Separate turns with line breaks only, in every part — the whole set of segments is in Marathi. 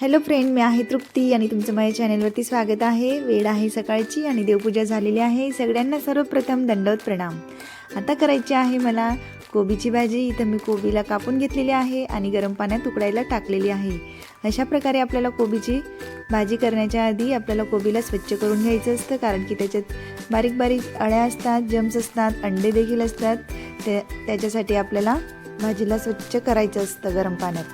हॅलो फ्रेंड मी आहे तृप्ती आणि तुमचं माझ्या चॅनलवरती स्वागत आहे. वेळ आहे सकाळची आणि देवपूजा झालेली आहे. सगळ्यांना सर्वप्रथम दंडवत प्रणाम. आता करायची आहे मला कोबीची भाजी. इथं मी कोबीला कापून घेतलेली आहे आणि गरम पाण्यात उकडायला टाकलेली आहे. अशा प्रकारे आपल्याला कोबीची भाजी करण्याच्या आधी आपल्याला कोबीला स्वच्छ करून घ्यायचं असतं. कारण की त्याच्यात बारीक बारीक अळ्या असतात जम्स असतात अंडे देखील असतात. ते त्याच्यासाठी आपल्याला भाजीला स्वच्छ करायचं असतं गरम पाण्यात.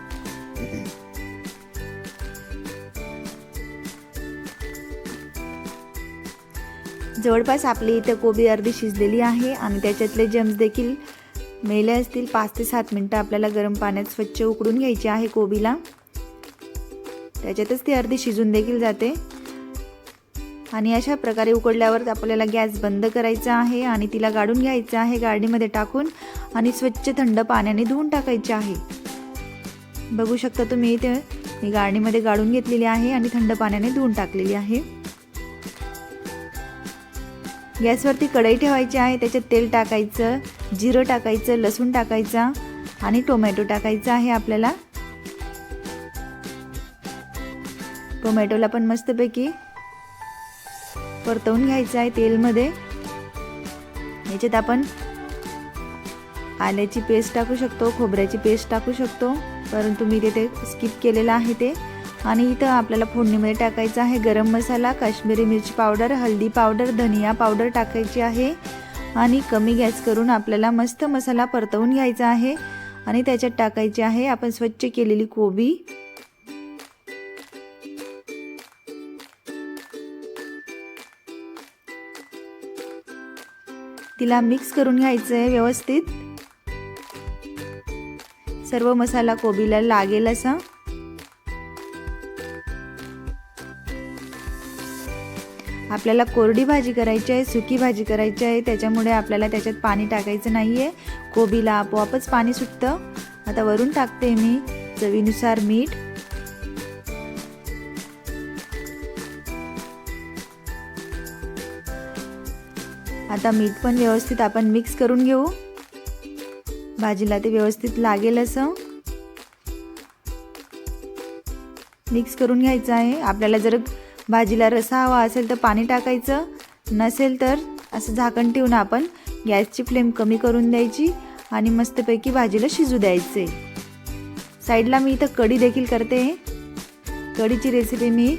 जवळपास आपली इथं कोबी अर्धी शिजलेली आहे आणि त्याच्यातले जम्स देखील मेले असतील. पाच ते सात मिनटं आपल्याला गरम पाण्यात स्वच्छ उकडून घ्यायची आहे कोबीला. त्याच्यातच ती अर्धी शिजून देखील जाते. आणि अशा प्रकारे उकडल्यावर आपल्याला गॅस बंद करायचा आहे आणि तिला गाडून घ्यायचं आहे. गाडीमध्ये टाकून आणि स्वच्छ थंड पाण्याने धुवून टाकायचे आहे. बघू शकता तुम्ही इथे मी गाडीमध्ये गाडून घेतलेली आहे आणि थंड पाण्याने धुवून टाकलेली आहे. गॅसवरती कढई ठेवायची आहे त्याच्यात तेल टाकायचं जिरं टाकायचं लसूण टाकायचा आणि टोमॅटो टाकायचा आहे आपल्याला. टोमॅटोला पण मस्तपैकी परतवून घ्यायचं आहे तेलमध्ये. याच्यात आपण आल्याची पेस्ट टाकू शकतो खोबऱ्याची पेस्ट टाकू शकतो परंतु मी तिथे स्किप केलेलं आहे ते. आणि इथं आपल्याला फोडणीमध्ये टाकायचं आहे गरम मसाला काश्मीरी मिरची पावडर हळदी पावडर धनिया पावडर टाकायची आहे. आणि कमी गॅस करून आपल्याला मस्त मसाला परतवून घ्यायचा आहे. आणि त्याच्यात टाकायची आहे आपण स्वच्छ केलेली कोबी. तिला मिक्स करून घ्यायचं आहे व्यवस्थित. सर्व मसाला कोबीला लागेल असा. आपल्याला कोरडी भाजी करायची आहे सुकी भाजी करायची आहे त्याच्यामुळे आपल्याला त्याच्यात पाणी टाकायचं नाही आहे कोबीला आपोआपच पाणी सुटतं. आता वरून टाकते मी चवीनुसार मीठ. आता मीठ पण व्यवस्थित आपण मिक्स करून घेऊ. भाजीला ते व्यवस्थित लागेल असं. मिक्स करून घ्यायचं आहे. आपल्याला जर भाजीला रसा हवा असेल तर पाणी टाकायचं. नसेल तर असं झाकण ठेवून आपण गॅसची फ्लेम कमी करून द्यायची आणि मस्तपैकी भाजीला शिजू द्यायचे. साईडला मी इथं कढी देखील करते. कढीची रेसिपी मी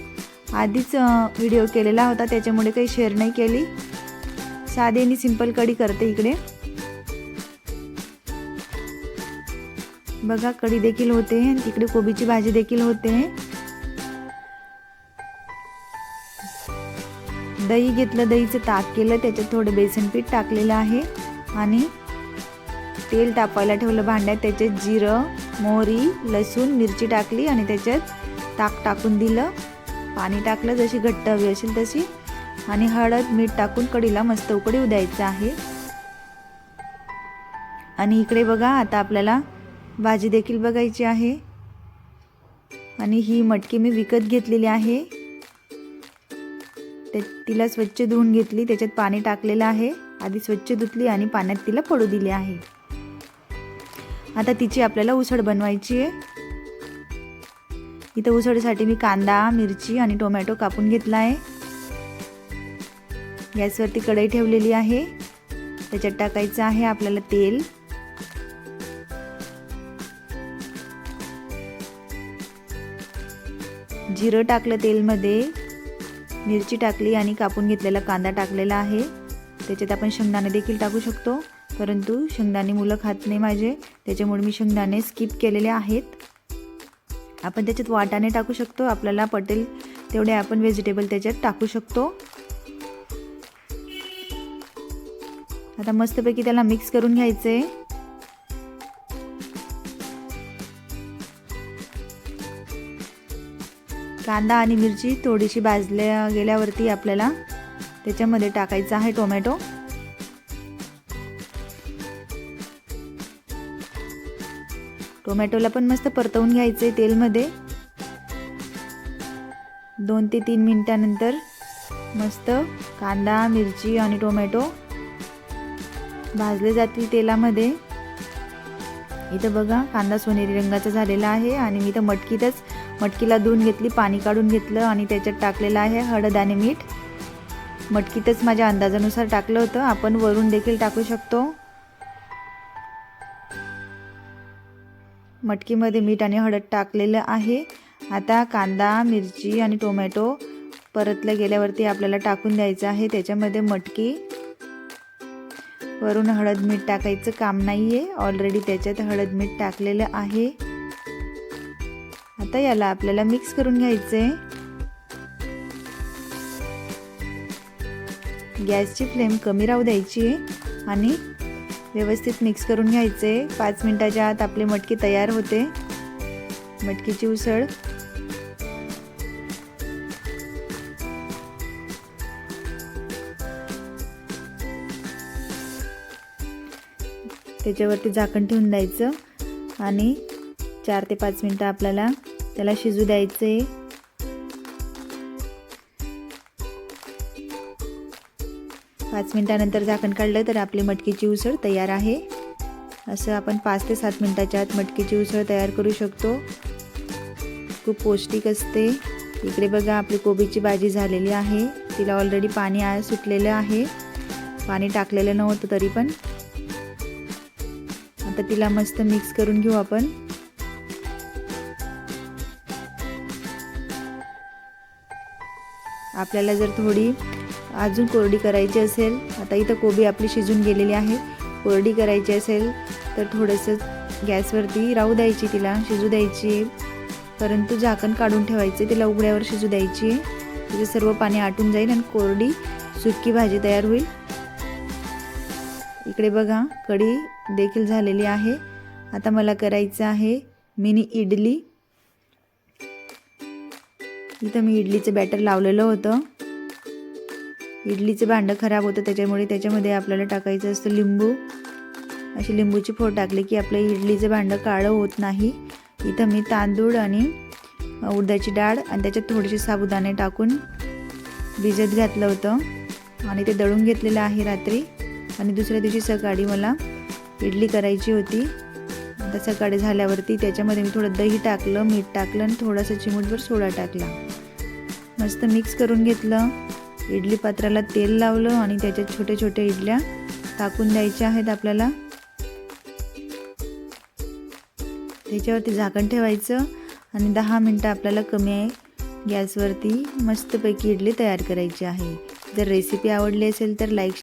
आधीच व्हिडिओ केलेला होता त्याच्यामुळे काही शेअर नाही केली. साधी आणि सिंपल कढी करते इकडे. बघा कढी देखील होते तिकडे कोबीची भाजी देखील होते. दही घेतलं दहीचं ताक केलं त्याच्यात थोडं बेसन पीठ टाकलेलं आहे. आणि तेल तापायला ठेवलं भांड्यात त्याच्यात जिरं मोहरी लसूण मिरची टाकली आणि त्याच्यात ताक टाकून दिलं. पाणी टाकलं जशी घट्ट हवी असेल तशी. आणि हळद मीठ टाकून कढीला मस्त उकडी द्यायचं आहे. आणि इकडे बघा आता आपल्याला भाजी देखील बघायची आहे. आणि ही मटकी मी विकत घेतलेली आहे. ते तिला स्वच्छ धुवून घेतली त्याच्यात पाणी टाकलेलं आहे. आधी स्वच्छ धुतली आणि पाण्यात तिला पडू दिली आहे. आता तिची आपल्याला उसळ बनवायची आहे. इथं उसळीसाठी मी कांदा मिरची आणि टोमॅटो कापून घेतला आहे. गॅसवरती कढई ठेवलेली आहे. त्याच्यात टाकायचं आहे आपल्याला तेल. जिरं टाकलं तेलमध्ये. मिरची टाकली आणि कापून घेतलेला कांदा टाकलेला आहे. त्याच्यात आपण शेंगदाणे देखील टाकू शकतो. परंतु शेंगदाणे मुलं खात नाही माझे. त्याच्यामुळे मी शेंगदाणे स्किप केलेले आहेत. आपण त्याच्यात वाटाणे टाकू शकतो. आपल्याला पटेल तेवढे आपण व्हेजिटेबल त्याच्यात टाकू शकतो. आता मस्तपैकी त्याला मिक्स करून घ्यायचं. कांदा आणि मिरची थोडीशी भाजल्या गेल्यावरती आपल्याला त्याच्यामध्ये टाकायचं आहे टोमॅटो. टोमॅटोला पण मस्त परतवून घ्यायचं आहे तेलमध्ये. दोन ते तीन मिनिटानंतर मस्त कांदा मिरची आणि टोमॅटो भाजले जातील तेलामध्ये. इथं बघा कांदा सोनेरी रंगाचा झालेला आहे आणि मी तर मटकीतच मटकीला धुवून घेतली पाणी काढून घेतलं आणि त्याच्यात टाकलेलं आहे हळद आणि मीठ. मटकीतच माझ्या अंदाजानुसार टाकलं होतं. आपण वरून देखील टाकू शकतो. मटकीमध्ये मीठ आणि हळद टाकलेलं आहे. आता कांदा मिरची आणि टोमॅटो परतलं गेल्यावरती आपल्याला टाकून द्यायचं आहे. त्याच्यामध्ये मटकी. वरून हळद मीठ टाकायचं काम नाही आहे ऑलरेडी त्याच्यात हळद मीठ टाकलेलं आहे. आता याला आपल्याला मिक्स करून घ्यायचे गॅसची फ्लेम कमी राहू द्यायची आणि व्यवस्थित मिक्स करून घ्यायचे पाच मिनटाच्या आत आपली मटकी तयार होते. मटकीची उसळ. त्याच्यावरती झाकण ठेवून द्यायचं आणि चार ते पाच मिनटं आपल्याला त्याला शिजू द्यायचं. आहे पाच मिनटानंतर झाकण काढलं तर आपली मटकीची उसळ तयार आहे. असं आपण पाच ते सात मिनटाच्या आत मटकीची उसळ तयार करू शकतो. खूप पौष्टिक असते. इकडे बघा आपली कोबीची भाजी झालेली आहे. तिला ऑलरेडी पाणी आ सुटलेलं आहे. पाणी टाकलेलं नव्हतं तरी पण. आता तिला मस्त मिक्स करून घेऊ आपण. आपल्याला जर थोडी अजून कोरडी करायची असेल आता इथं कोबी आपली शिजून गेलेली आहे. कोरडी करायची असेल तर थोडंसं गॅसवरती राहू द्यायची तिला शिजू द्यायची. परंतु झाकण काढून ठेवायचे तिला उघड्यावर शिजू द्यायची. तिचे सर्व पाणी आटून जाईल आणि कोरडी सुकी भाजी तयार होईल. इकडे बघा कढी देखील झालेली आहे. आता मला करायचं आहे मिनी इडली. तिथं मी इडलीचं बॅटर लावलेलं होतं. इडलीचं भांडं खराब होतं त्याच्यामुळे त्याच्यामध्ये आपल्याला टाकायचं असतं लिंबू. अशी लिंबूची फोड टाकली की आपलं इडलीचं भांडं काळं होत नाही. इथं मी तांदूळ आणि उडदाची डाळ आणि त्याच्यात थोडेसे साबुदाणे टाकून भिजत घातलं होतं. आणि ते दळून घेतलेलं आहे रात्री. आणि दुसऱ्या दिवशी सकाळी मला इडली करायची होती. आता सकाळी झाल्यावरती त्याच्यामध्ये मी थोडं दही टाकलं मीठ टाकलं आणि थोडासा चिमूटभर सोडा टाकला. मस्त मिक्स करून घेतलं. इडली पात्राला तेल लावलं आणि त्याच्यात छोटे छोटे इडल्या टाकून द्यायच्या आहेत आपल्याला. त्याच्यावरती झाकण ठेवायचं आणि दहा मिनटं आपल्याला कमी आहे. गॅसवरती मस्तपैकी इडली तयार करायची आहे. जर रेसिपी आवडली असेल तर लाईक